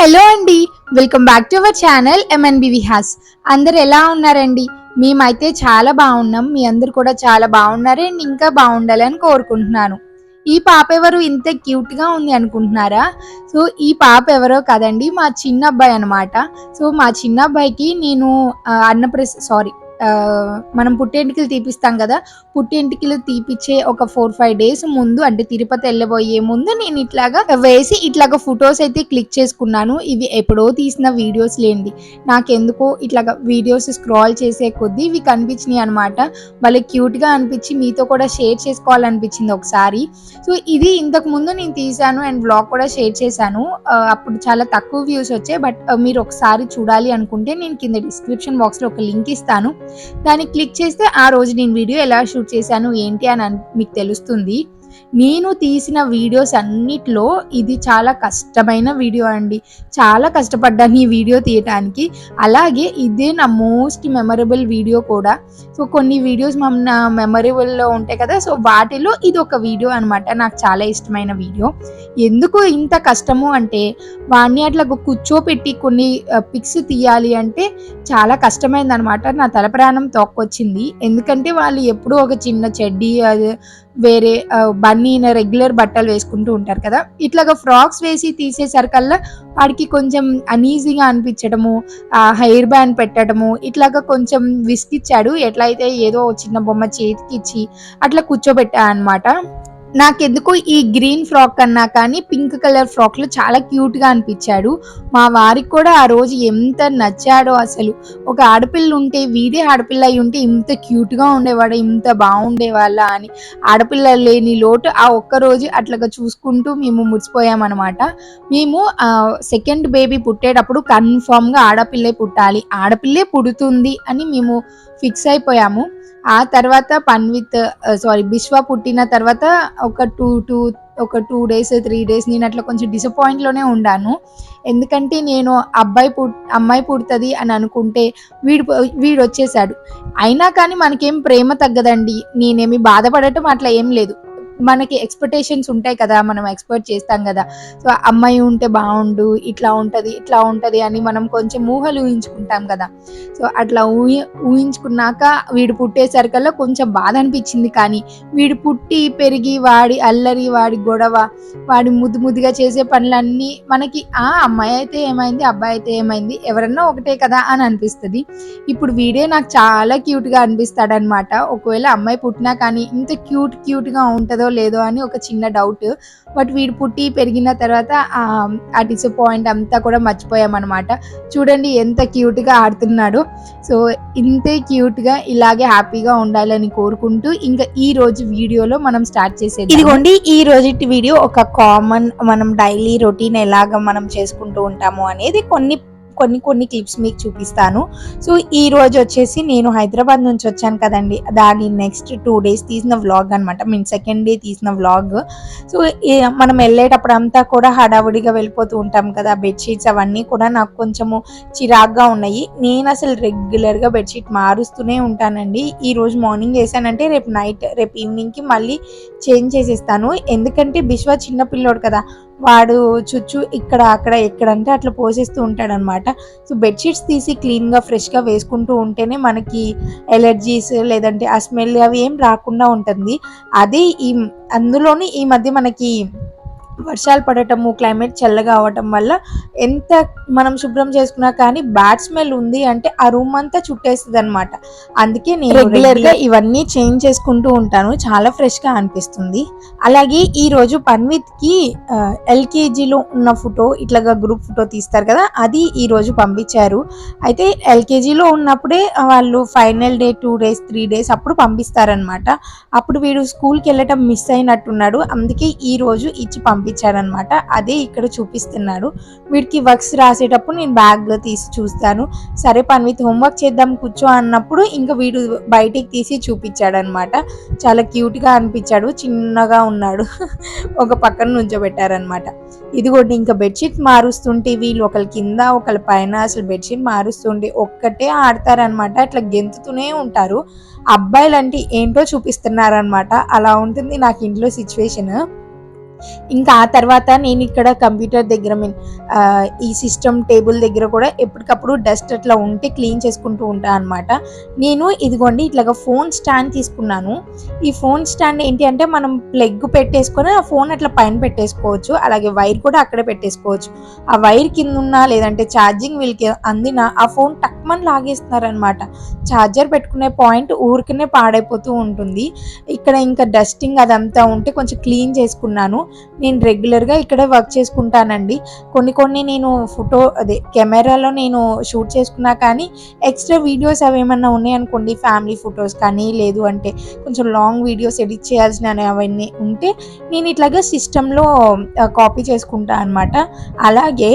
Hello అండి. Welcome back to our channel MNB Vihas అందరు ఎలా ఉన్నారండి? మేమైతే చాలా బాగున్నాం. మీ అందరు కూడా చాలా బాగున్నారు అండ్ ఇంకా బాగుండాలని కోరుకుంటున్నాను. ఈ పాప ఎవరు ఇంత క్యూట్గా ఉంది అనుకుంటున్నారా? సో ఈ పాప ఎవరో కదండి మా చిన్న అబ్బాయి అనమాట సో మా చిన్న అబ్బాయికి నేను అన్నప్రస సారీ మనం పుట్టెంటికలు తీపిస్తాం కదా పుట్టెంటికలు తీపిచ్చే ఒక ఫోర్ ఫైవ్ డేస్ ముందు అంటే తిరుపతి వెళ్ళబోయే ముందు నేను ఇట్లాగా వేసి ఇట్లాగా ఫొటోస్ అయితే క్లిక్ చేసుకున్నాను. ఇవి ఎప్పుడో తీసిన వీడియోస్ లేండి. నాకెందుకో ఇట్లాగా వీడియోస్ స్క్రాల్ చేసే కొద్దీ ఇవి కనిపించినాయి అనమాట భలే క్యూట్గా అనిపించి మీతో కూడా షేర్ చేసుకోవాలనిపించింది ఒకసారి. సో ఇది ఇంతకు ముందు నేను తీసాను అండ్ బ్లాగ్ కూడా షేర్ చేశాను. అప్పుడు చాలా తక్కువ వ్యూస్ వచ్చాయి. బట్ మీరు ఒకసారి చూడాలి అనుకుంటే నేను కింద డిస్క్రిప్షన్ బాక్స్లో ఒక లింక్ ఇస్తాను. దాన్ని క్లిక్ చేస్తే ఆ రోజు నేను వీడియో ఎలా షూట్ చేశాను ఏంటి అని మీకు తెలుస్తుంది. నేను తీసిన వీడియోస్ అన్నిట్లో ఇది చాలా కష్టమైన వీడియో అండి. చాలా కష్టపడ్డాను ఈ వీడియో తీయటానికి. అలాగే ఇదే నా మోస్ట్ మెమరబుల్ వీడియో కూడా. సో కొన్ని వీడియోస్ మన మెమరబుల్లో ఉంటాయి కదా సో వాటిలో ఇది ఒక వీడియో అనమాట నాకు చాలా ఇష్టమైన వీడియో. ఎందుకు ఇంత కష్టము అంటే వాడిని అట్లా కూర్చోపెట్టి కొన్ని పిక్స్ తీయాలి అంటే చాలా కష్టమైంది అనమాట నా తల ప్రాణం తోక్కొచ్చింది. ఎందుకంటే వాళ్ళు ఎప్పుడూ ఒక చిన్న చెడ్డీ అది వేరే బన్నీ రెగ్యులర్ బట్టలు వేసుకుంటూ ఉంటారు కదా. ఇట్లాగా ఫ్రాక్స్ వేసి తీసేసరికల్లా వాడికి కొంచెం అనీజీగా అనిపించడము హెయిర్ బ్యాండ్ పెట్టడము ఇట్లాగా కొంచెం విసిగిచ్చాడు. ఎట్లయితే ఏదో చిన్న బొమ్మ చేతికి ఇచ్చి అట్లా కూర్చోబెట్టా అనమాట. నాకెందుకో ఈ గ్రీన్ ఫ్రాక్ అన్నా కానీ పింక్ కలర్ ఫ్రాక్లో చాలా క్యూట్గా అనిపించాడు. మా వారికి కూడా ఆ రోజు ఎంత నచ్చాడో అసలు. ఒక ఆడపిల్ల ఉంటే వీడే ఆడపిల్ల అయి ఉంటే ఇంత క్యూట్గా ఉండేవాడు ఇంత బాగుండేవాళ్ళ అని ఆడపిల్ల లేని లోటు ఆ ఒక్క రోజు అట్లాగా చూసుకుంటూ మేము మురిసిపోయామన్నమాట. మేము సెకండ్ బేబీ పుట్టేటప్పుడు కన్ఫామ్గా ఆడపిల్లే పుట్టాలి. ఆడపిల్లే పుడుతుంది అని మేము ఫిక్స్ అయిపోయాము. ఆ తర్వాత పన్విత్ సారీ బిశ్వ పుట్టిన తర్వాత ఒక టూ టూ ఒక టూ డేస్ త్రీ డేస్ నేను అట్లా కొంచెం డిసప్పాయింట్లోనే ఉండాను. ఎందుకంటే నేను అబ్బాయి పుట్ అమ్మాయి పుడుతుంది అని అనుకుంటే వీడు వీడు వచ్చేసాడు. అయినా కానీ మనకేం ప్రేమ తగ్గదండి. నేనేమి బాధపడటం అట్లా ఏం లేదు. మనకి ఎక్స్పెక్టేషన్స్ ఉంటాయి కదా మనం ఎక్స్పెక్ట్ చేస్తాం కదా. సో అమ్మాయి ఉంటే బాగుండు ఇట్లా ఉంటది ఇట్లా ఉంటది అని మనం కొంచెం ఊహలు ఊహించుకుంటాం కదా. సో అట్లా ఊహి ఊహించుకున్నాక వీడు పుట్టేసరికల్లా కొంచెం బాధ అనిపించింది కానీ వీడు పుట్టి పెరిగి వాడి అల్లరి వాడి గొడవ వాడి ముద్దు ముద్దుగా చేసే పనులన్నీ మనకి ఆ అమ్మాయి అయితే ఏమైంది అబ్బాయి అయితే ఏమైంది ఎవరన్నా ఒకటే కదా అని అనిపిస్తుంది. ఇప్పుడు వీడే నాకు చాలా క్యూట్గా ఒకవేళ అమ్మాయి పుట్టినా కానీ ఇంత క్యూట్ క్యూట్గా ఉంటుందో లేదో అని ఒక చిన్న డౌట్ బట్ వీడు పుట్టి పెరిగిన తర్వాత ఆ డిసప్పాయింట్ అంతా కూడా మర్చిపోయామన్నమాట. చూడండి ఎంత క్యూట్గా సో ఇంతే క్యూట్గా ఇలాగే హ్యాపీగా ఉండాలని కోరుకుంటూ ఇంకా ఈ రోజు వీడియోలో మనం స్టార్ట్ చేసేది ఇదిగోండి ఈ రోజు వీడియో ఒక కామన్ మనం డైలీ రొటీన్ ఎలాగ మనం చేసుకుంటూ ఉంటాము అనేది కొన్ని కొన్ని కొన్ని క్లిప్స్ మీకు చూపిస్తాను. సో ఈ రోజు వచ్చేసి నేను హైదరాబాద్ నుంచి వచ్చాను కదండి. దాని నెక్స్ట్ టూ డేస్ తీసిన వ్లాగ్ అనమాట మీన్ సెకండ్ డే తీసిన వ్లాగ్ సో మనం వెళ్ళేటప్పుడు అంతా కూడా హడావుడిగా వెళ్ళిపోతూ ఉంటాం కదా. బెడ్షీట్స్ అవన్నీ కూడా నాకు కొంచెము చిరాగ్గా ఉన్నాయి. నేను అసలు రెగ్యులర్గా బెడ్షీట్ మారుస్తూనే ఉంటానండి. ఈ రోజు మార్నింగ్ చేశానంటే రేపు నైట్ రేపు ఈవినింగ్కి మళ్ళీ చేంజ్ చేసేస్తాను. ఎందుకంటే బిశ్వ చిన్నపిల్లోడు కదా. వాడు చుచ్చు ఇక్కడ అక్కడ ఎక్కడంటే అట్లా పోసేస్తూ ఉంటాడు అనమాట సో బెడ్షీట్స్ తీసి క్లీన్గా ఫ్రెష్గా వేసుకుంటూ ఉంటేనే మనకి ఎలర్జీస్ లేదంటే ఆ స్మెల్ అవి ఏం రాకుండా ఉంటుంది. అదే ఈ అందులోని ఈ మధ్య మనకి వర్షాలు పడటము క్లైమేట్ చల్లగా అవటం వల్ల ఎంత మనం శుభ్రం చేసుకున్నా కానీ బ్యాడ్ స్మెల్ ఉంది అంటే ఆ రూమ్ అంతా చుట్టేస్తుంది అనమాట అందుకే నేను రెగ్యులర్గా ఇవన్నీ చేంజ్ చేసుకుంటూ ఉంటాను. చాలా ఫ్రెష్గా అనిపిస్తుంది. అలాగే ఈ రోజు పన్విత్కి ఎల్కేజీలో ఉన్న ఫోటో ఇట్లాగా గ్రూప్ ఫోటో తీస్తారు కదా అది ఈ రోజు పంపించారు. అయితే ఎల్కేజీలో ఉన్నప్పుడే వాళ్ళు final day two days three days అప్పుడు పంపిస్తారనమాట అప్పుడు వీడు స్కూల్కి వెళ్ళటం మిస్ అయినట్టున్నాడు. అందుకే ఈ రోజు ఇచ్చి పంపించారనమాట అదే ఇక్కడ చూపిస్తున్నాడు. వీడికి వర్క్స్ రాసేటప్పుడు నేను బ్యాగ్ తీసి చూస్తాను. సరే పన్విత్ హోంవర్క్ చేద్దాం కూర్చో అన్నప్పుడు ఇంకా వీడు బయటికి తీసి చూపించాడనమాట. చాలా క్యూట్గా అనిపించాడు. చిన్నగా ఉన్నాడు. ఒక పక్కన నుంచోబెట్టారనమాట. ఇదిగోండి ఇంకా బెడ్షీట్ మారుస్తుంటే వీళ్ళు ఒకరి కింద ఒకరి పైన అసలు బెడ్షీట్ మారుస్తుంటే ఒక్కటే ఆడతారనమాట. అట్లా గెంతుతూనే ఉంటారు. అబ్బాయిలు అంటే ఏంటో చూపిస్తున్నారనమాట. అలా ఉంటుంది నాకు ఇంట్లో సిచ్యువేషన్. ఇంకా ఆ తర్వాత నేను ఇక్కడ కంప్యూటర్ దగ్గర మీన్ ఈ సిస్టమ్ టేబుల్ దగ్గర కూడా ఎప్పటికప్పుడు డస్ట్ అట్లా ఉంటే క్లీన్ చేసుకుంటూ ఉంటాను అనమాట నేను ఇదిగోండి ఇట్లాగా ఫోన్ స్టాండ్ తీసుకున్నాను. ఈ ఫోన్ స్టాండ్ ఏంటి అంటే మనం ప్లగ్ పెట్టేసుకొని ఆ ఫోన్ అట్లా పైన పెట్టేసుకోవచ్చు. అలాగే వైర్ కూడా అక్కడే పెట్టేసుకోవచ్చు. ఆ వైర్ కింద ఉన్నా లేదంటే ఛార్జింగ్ వీళ్ళకి అందిన ఆ ఫోన్ టక్మని లాగేస్తున్నారనమాట ఛార్జర్ పెట్టుకునే పాయింట్ ఊరికనే పాడైపోతూ ఉంటుంది. ఇక్కడ ఇంకా డస్టింగ్ అదంతా ఉంటే కొంచెం క్లీన్ చేసుకున్నాను. నేను రెగ్యులర్గా ఇక్కడే వర్క్ చేసుకుంటానండి. కొన్ని కొన్ని నేను ఫోటో అదే కెమెరాలో నేను షూట్ చేసుకున్నా కానీ ఎక్స్ట్రా వీడియోస్ అవి ఏమన్నా ఉన్నాయనుకోండి ఫ్యామిలీ ఫొటోస్ కానీ లేదు అంటే కొంచెం లాంగ్ వీడియోస్ ఎడిట్ చేయాల్సిన అవన్నీ ఉంటే నేను ఇట్లాగా సిస్టంలో కాపీ చేసుకుంటా అనమాట అలాగే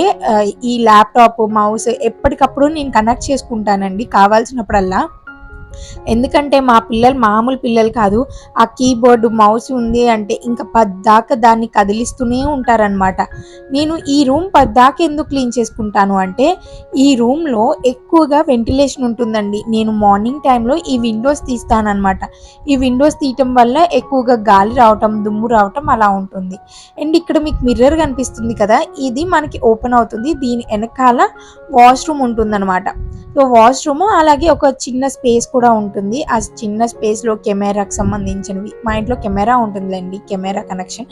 ఈ ల్యాప్టాప్ మౌస్ ఎప్పటికప్పుడు నేను కనెక్ట్ చేసుకుంటానండి కావాల్సినప్పుడల్లా. ఎందుకంటే మా పిల్లలు మామూలు పిల్లలు కాదు. ఆ కీబోర్డు మౌస్ ఉంది అంటే ఇంకా పద్దాక దాన్ని కదిలిస్తూనే ఉంటారనమాట నేను ఈ రూమ్ పద్దాక ఎందుకు క్లీన్ చేసుకుంటాను అంటే ఈ రూమ్లో ఎక్కువగా వెంటిలేషన్ ఉంటుందండి. నేను మార్నింగ్ టైంలో ఈ విండోస్ తీస్తానన్నమాట. ఈ విండోస్ తీయటం వల్ల ఎక్కువగా గాలి రావటం దుమ్ము రావటం అలా ఉంటుంది. అండ్ ఇక్కడ మీకు మిర్రర్ కనిపిస్తుంది కదా ఇది మనకి ఓపెన్ అవుతుంది. దీని వెనకాల వాష్రూమ్ ఉంటుందన్నమాట. సో వాష్రూమ్ అలాగే ఒక చిన్న స్పేస్ కూడా ఉంటుంది. ఆ చిన్న స్పేస్లో కెమెరాకి సంబంధించినవి. మా ఇంట్లో కెమెరా ఉంటుందండి camera connection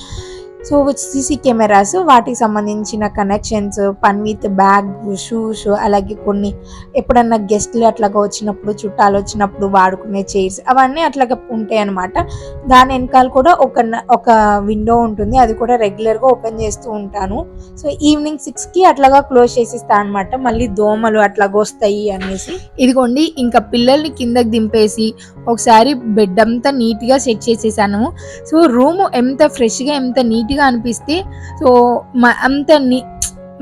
so CC cameras వాటికి సంబంధించిన కనెక్షన్స్ పన్ విత్ బ్యాగ్ షూస్ అలాగే కొన్ని ఎప్పుడన్నా గెస్ట్లు అట్లాగా వచ్చినప్పుడు చుట్టాలు వచ్చినప్పుడు వాడుకునే చైర్స్ అవన్నీ అట్లాగా ఉంటాయి అనమాట దాని వెనకాల కూడా ఒక న- ఒక విండో ఉంటుంది. అది కూడా రెగ్యులర్గా ఓపెన్ చేస్తూ ఉంటాను. సో ఈవినింగ్ సిక్స్కి అట్లాగా క్లోజ్ చేసిస్తాను అనమాట మళ్ళీ దోమలు అట్లాగా వస్తాయి అనేసి. ఇదిగోండి ఇంకా పిల్లల్ని కిందకి దింపేసి ఒకసారి బెడ్ అంతా నీట్గా సెట్ చేసేసాను. సో రూమ్ ఎంత ఫ్రెష్గా ఎంత నీట్ నీట్గా అనిపిస్తే సో మ- అంత నీ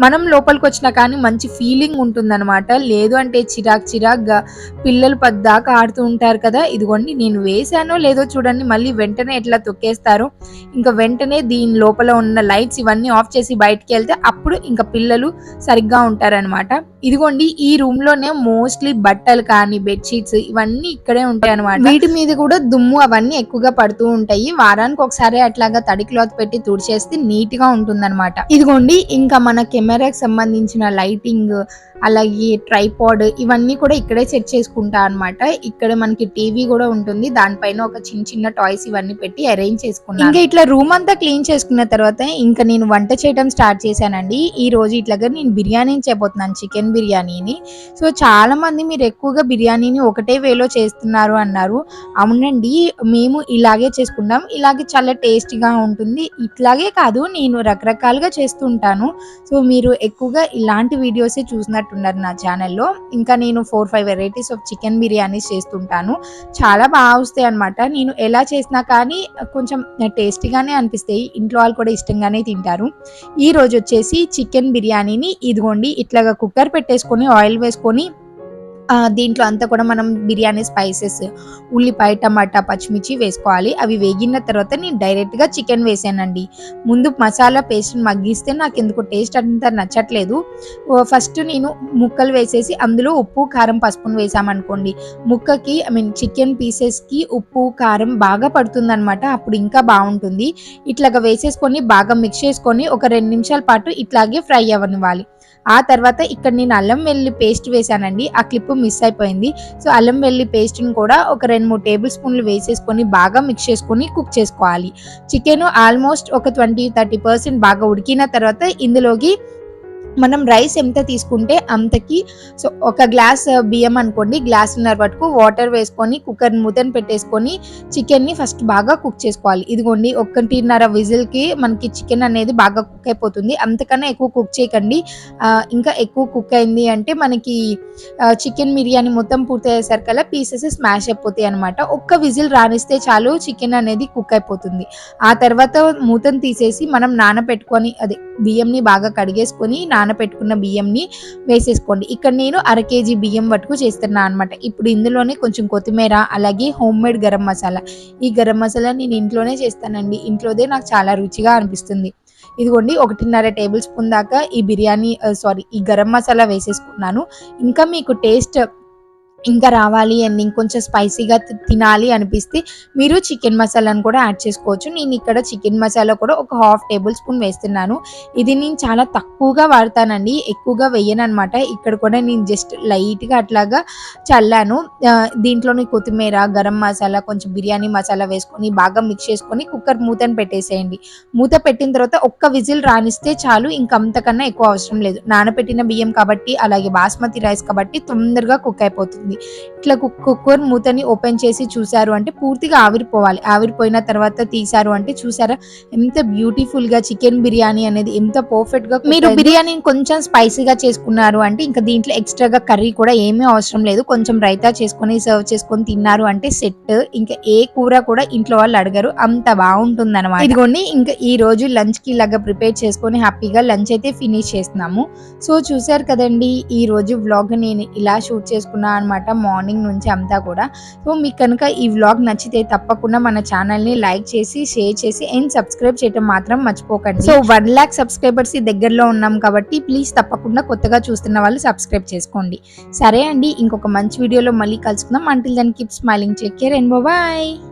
మనం లోపలికి వచ్చినా కానీ మంచి ఫీలింగ్ ఉంటుందన్నమాట. లేదు అంటే చిరాక్ చిరాక్గా పిల్లలు పద్దాకా ఆడుతూ ఉంటారు కదా ఇదిగోండి నేను వేసానో లేదో చూడండి మళ్ళీ వెంటనే ఎట్లా తొక్కేస్తారు. ఇంకా వెంటనే దీని లోపల ఉన్న లైట్స్ ఇవన్నీ ఆఫ్ చేసి బయటికి వెళ్తే అప్పుడు ఇంకా పిల్లలు సరిగ్గా ఉంటారనమాట ఇదిగోండి ఈ రూమ్లోనే మోస్ట్లీ బట్టలు కానీ బెడ్షీట్స్ ఇవన్నీ ఇక్కడే ఉంటాయి అనమాట వీటి మీద కూడా దుమ్ము అవన్నీ ఎక్కువగా పడుతూ ఉంటాయి. వారానికి ఒకసారి అట్లాగా తడి క్లాత్ పెట్టి తుడిచేస్తే నీట్గా ఉంటుందన్నమాట. ఇదిగోండి ఇంకా మనకి కెమెరాకి సంబంధించిన లైటింగ్ అలాగే ట్రైపాడ్ ఇవన్నీ కూడా ఇక్కడే సెట్ చేసుకుంటా అన్నమాట. ఇక్కడ మనకి టీవీ కూడా ఉంటుంది. దానిపైన ఒక చిన్న చిన్న టాయ్స్ ఇవన్నీ పెట్టి అరేంజ్ చేసుకున్నాను. ఇంకా ఇట్లా రూమ్ అంతా క్లీన్ చేసుకున్న తర్వాత ఇంకా నేను వంట చేయడం స్టార్ట్ చేశానండి. ఈ రోజు ఇట్లాగా నేను బిర్యానీ చేయబోతున్నాను చికెన్ బిర్యానీని. సో చాలా మంది మీరు ఎక్కువగా బిర్యానీని ఒకటే వేలో చేస్తున్నారు అన్నారు. అవునండి మేము ఇలాగే చేసుకుంటాం. ఇలాగే చాలా టేస్టీగా ఉంటుంది. ఇట్లాగే కాదు నేను రకరకాలుగా చేస్తుంటాను సో మీరు ఎక్కువగా ఇలాంటి వీడియోసే చూసినట్టు చూసినట్టున్నారు నా ఛానల్లో ఇంకా నేను four five varieties of chicken biryanis చేస్తుంటాను. చాలా బాగా వస్తాయి అనమాట నేను ఎలా చేసినా కానీ కొంచెం టేస్టీగానే అనిపిస్తాయి. ఇంట్లో వాళ్ళు కూడా ఇష్టంగానే తింటారు. ఈ రోజు వచ్చేసి చికెన్ బిర్యానీని ఇదిగోండి ఇట్లాగా కుక్కర్ పెట్టేసుకొని ఆయిల్ వేసుకొని దీంట్లో అంతా కూడా మనం బిర్యానీ స్పైసెస్ ఉల్లిపాయ టమాటా పచ్చిమిర్చి వేసుకోవాలి. అవి వేగిన తర్వాత నేను డైరెక్ట్గా చికెన్ వేసానండి. ముందు మసాలా పేస్ట్ మగ్గిస్తే నాకు ఎందుకు టేస్ట్ అంత నచ్చట్లేదు. ఫస్ట్ నేను ముక్కలు వేసేసి అందులో ఉప్పు కారం పసుపును వేసామనుకోండి. ముక్కకి ఐ మీన్ చికెన్ పీసెస్కి ఉప్పు కారం బాగా పడుతుందనమాట అప్పుడు ఇంకా బాగుంటుంది. ఇట్లాగా వేసేసుకొని బాగా మిక్స్ చేసుకొని ఒక రెండు నిమిషాల పాటు ఇట్లాగే ఫ్రై అవ్వనివ్వాలి. ఆ తర్వాత ఇక్కడ నేను అల్లం వెల్లుల్లి పేస్ట్ వేసానండి. ఆ క్లిప్ మిస్ అయిపోయింది. సో అల్లం వెల్లి పేస్ట్ని కూడా ఒక రెండు మూడు టేబుల్ స్పూన్లు వేసేసుకొని బాగా మిక్స్ చేసుకొని కుక్ చేసుకోవాలి. చికెన్ ఆల్మోస్ట్ ఒక ట్వంటీ థర్టీ పర్సెంట్ బాగా ఉడికిన తర్వాత ఇందులోకి మనం రైస్ ఎంత తీసుకుంటే అంతకి సో ఒక గ్లాస్ బియ్యం అనుకోండి గ్లాసున్నర వరకు వాటర్ వేసుకొని కుక్కర్ మూతను పెట్టేసుకొని చికెన్ని ఫస్ట్ బాగా కుక్ చేసుకోవాలి. ఇదిగోండి ఒకటిన్నర విజిల్కి మనకి చికెన్ అనేది బాగా కుక్ అయిపోతుంది. అంతకన్నా ఎక్కువ కుక్ చేయకండి. ఇంకా ఎక్కువ కుక్ అయింది అంటే మనకి చికెన్ బిర్యానీ మొత్తం పూర్తయ్యేసరికల్లా పీసెస్ స్మాష్ అయిపోతాయి అనమాట ఒక్క విజిల్ రానిస్తే చాలు చికెన్ అనేది కుక్ అయిపోతుంది. ఆ తర్వాత మూతను తీసేసి మనం నానబెట్టుకొని అదే బియ్యంని బాగా కడిగేసుకొని నానబెట్టుకున్న బియ్యంని వేసేసుకోండి. ఇక్కడ నేను అర కేజీ బియ్యం పట్టుకు చేస్తున్నాను అనమాట ఇప్పుడు ఇందులోనే కొంచెం కొత్తిమీర అలాగే హోమ్ మేడ్ గరం మసాలా. ఈ గరం మసాలా నేను ఇంట్లోనే చేస్తానండి. ఇంట్లోదే నాకు చాలా రుచిగా అనిపిస్తుంది. ఇదిగోండి ఒకటిన్నర టేబుల్ స్పూన్ దాకా ఈ బిర్యానీ సారీ ఈ గరం మసాలా వేసేసుకున్నాను. ఇంకా మీకు టేస్ట్ ఇంకా రావాలి అండ్ ఇంకొంచెం స్పైసీగా తి- తినాలి అనిపిస్తే మీరు చికెన్ మసాలాను కూడా యాడ్ చేసుకోవచ్చు. నేను ఇక్కడ చికెన్ మసాలా కూడా ఒక హాఫ్ టేబుల్ స్పూన్ వేస్తున్నాను. ఇది నేను చాలా తక్కువగా వాడతానండి. ఎక్కువగా వేయను అనమాట ఇక్కడ కూడా నేను జస్ట్ లైట్గా అట్లాగా చల్లాను. దీంట్లోని కొత్తిమీర గరం మసాలా కొంచెం బిర్యానీ మసాలా వేసుకొని బాగా మిక్స్ చేసుకొని కుక్కర్ మూతని పెట్టేసేయండి. మూత పెట్టిన తర్వాత ఒక్క విజిల్ రానిస్తే చాలు. ఇంకా అంతకన్నా ఎక్కువ అవసరం లేదు. నానబెట్టిన బియ్యం కాబట్టి అలాగే బాస్మతి రైస్ కాబట్టి తొందరగా కుక్ అయిపోతుంది. ఇట్లా కుక్ కుక్కర్ మూతని ఓపెన్ చేసి చూసారు అంటే పూర్తిగా ఆవిరిపోవాలి. ఆవిరిపోయిన తర్వాత తీసారు అంటే చూసారా ఎంత బ్యూటిఫుల్గా చికెన్ బిర్యానీ అనేది ఎంత పర్ఫెక్ట్గా మీరు బిర్యానీని కొంచెం స్పైసీగా చేసుకున్నారు అంటే ఇంకా దీంట్లో ఎక్స్ట్రాగా కర్రీ కూడా ఏమీ అవసరం లేదు. కొంచెం రైతా చేసుకొని సర్వ్ చేసుకొని తిన్నారు అంటే సెట్. ఇంకా ఏ కూర కూడా ఇంట్లో వాళ్ళు అడగరు. అంత బాగుంటుంది అనమాట ఇదిగోండి ఇంకా ఈ రోజు లంచ్కి ఇలాగా ప్రిపేర్ చేసుకొని హ్యాపీగా లంచ్ అయితే ఫినిష్ చేస్తున్నాము. సో చూసారు కదండి ఈ రోజు వ్లాగ్ నేను ఇలా షూట్ చేసుకున్నా అనమాట మార్నింగ్ నుంచి అంతా కూడా. సో మీకు కనుక ఈ వ్లాగ్ నచ్చితే తప్పకుండా మన ఛానల్ని లైక్ చేసి షేర్ చేసి అండ్ సబ్స్క్రైబ్ చేయడం మాత్రం మర్చిపోకండి. సో వన్ ల్యాక్ సబ్స్క్రైబర్స్ దగ్గరలో ఉన్నాం కాబట్టి ప్లీజ్ తప్పకుండా కొత్తగా చూస్తున్న వాళ్ళు సబ్స్క్రైబ్ చేసుకోండి. సరే అండి ఇంకొక మంచి వీడియోలో మళ్ళీ కలుసుకుందాం. అంటిల్ దాన్ని keep smiling take care and bye